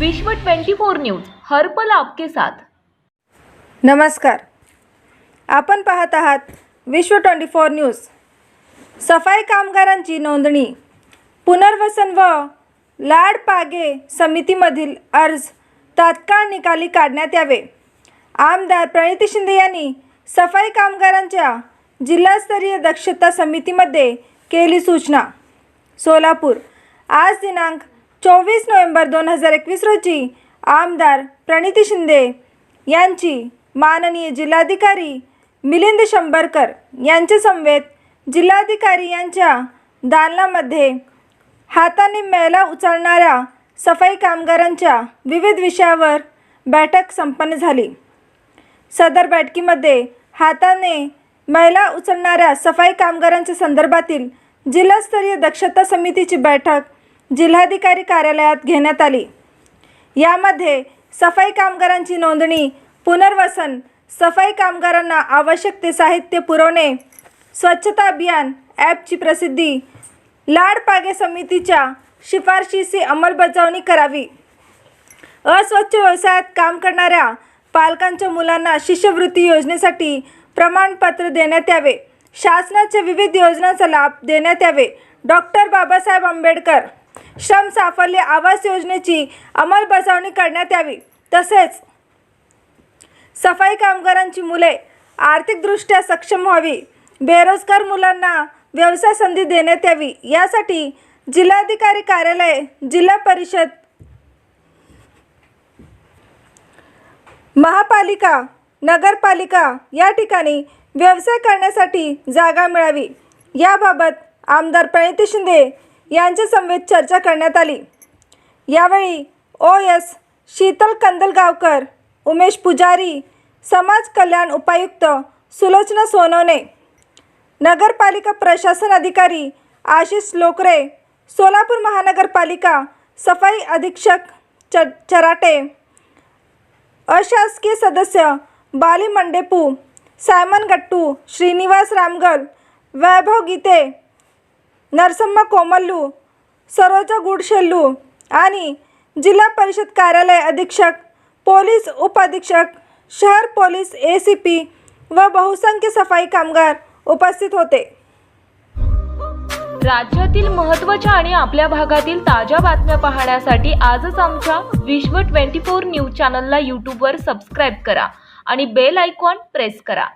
विश्व 24 न्यूज हर्पल आपके साथ. नमस्कार. आपण पाहत आहात विश्व ट्वेंटी फोर न्यूज. सफाई कामगारांची नोंदणी पुनर्वसन व लाड पागे समितीमधील अर्ज तात्काळ निकाली काढण्यात यावे. आमदार प्रणिती शिंदे यांनी सफाई कामगारांच्या जिल्हास्तरीय दक्षता समितीमध्ये केली सूचना. सोलापूर आज दिनांक चोवीस नोव्हेंबर दोन हजार एकवीस रोजी आमदार प्रणिती शिंदे यांची माननीय जिल्हाधिकारी मिलिंद शंभरकर यांच्या समवेत जिल्हाधिकारी यांच्या दालनामध्ये हाताने मेला उचलणाऱ्या सफाई कामगारांच्या विविध विषयावर बैठक संपन्न झाली. सदर बैठकीमध्ये हाताने मैला उचलणाऱ्या सफाई कामगारांच्या संदर्भातील जिल्हास्तरीय दक्षता समितीची बैठक जिल्हाधिकारी कार्यालयात घेण्यात आली. यामध्ये सफाई कामगारांची नोंदणी पुनर्वसन सफाई कामगारांना आवश्यक ते साहित्य पुरवणे स्वच्छता अभियान ॲपची प्रसिद्धी लाडपागे समितीच्या शिफारशीची अंमलबजावणी करावी. अस्वच्छ व्यवसायात काम करणाऱ्या पालकांच्या मुलांना शिष्यवृत्ती योजनेसाठी प्रमाणपत्र देण्यात यावे. शासनाच्या विविध योजनांचा लाभ देण्यात यावे. डॉक्टर बाबासाहेब आंबेडकर श्रम साफल्य आवास योजनेची अंमलबजावणी करण्यात यावी. तसेच सफाई कामगारांची मुले आर्थिकदृष्ट्या सक्षम व्हावी. बेरोजगार मुलांना व्यवसाय संधी देण्यात यावी. यासाठी जिल्हाधिकारी कार्यालय जिल्हा परिषद महापालिका नगरपालिका या ठिकाणी व्यवसाय करण्यासाठी जागा मिळावी. याबाबत आमदार प्रणिती शिंदे यांच्या समवेत चर्चा करण्यात आली. यावेळी ओ एस शीतल कंदलगावकर उमेश पुजारी समाज कल्याण उपायुक्त सुलोचना सोनवणे नगरपालिका प्रशासन अधिकारी आशिष लोकरे सोलापूर महानगरपालिका सफाई अधीक्षक च चराटे अशासकीय सदस्य बाली मंडेपू सायमन गट्टू श्रीनिवास रामगल वैभव गीते नरसम्मा कोमल्लू सरोजा गुडशेल्लू आणि जिल्हा परिषद कार्यालय अधीक्षक पोलीस उपअधीक्षक शहर पोलीस ए सी पी व बहुसंख्य सफाई कामगार उपस्थित होते. राज्यातील महत्त्वाच्या आणि आपल्या भागातील ताज्या बातम्या पाहण्यासाठी आजच आमच्या विश्व 24 न्यूज चॅनलला यूट्यूबवर सबस्क्राईब करा आणि बेल आयकॉन प्रेस करा.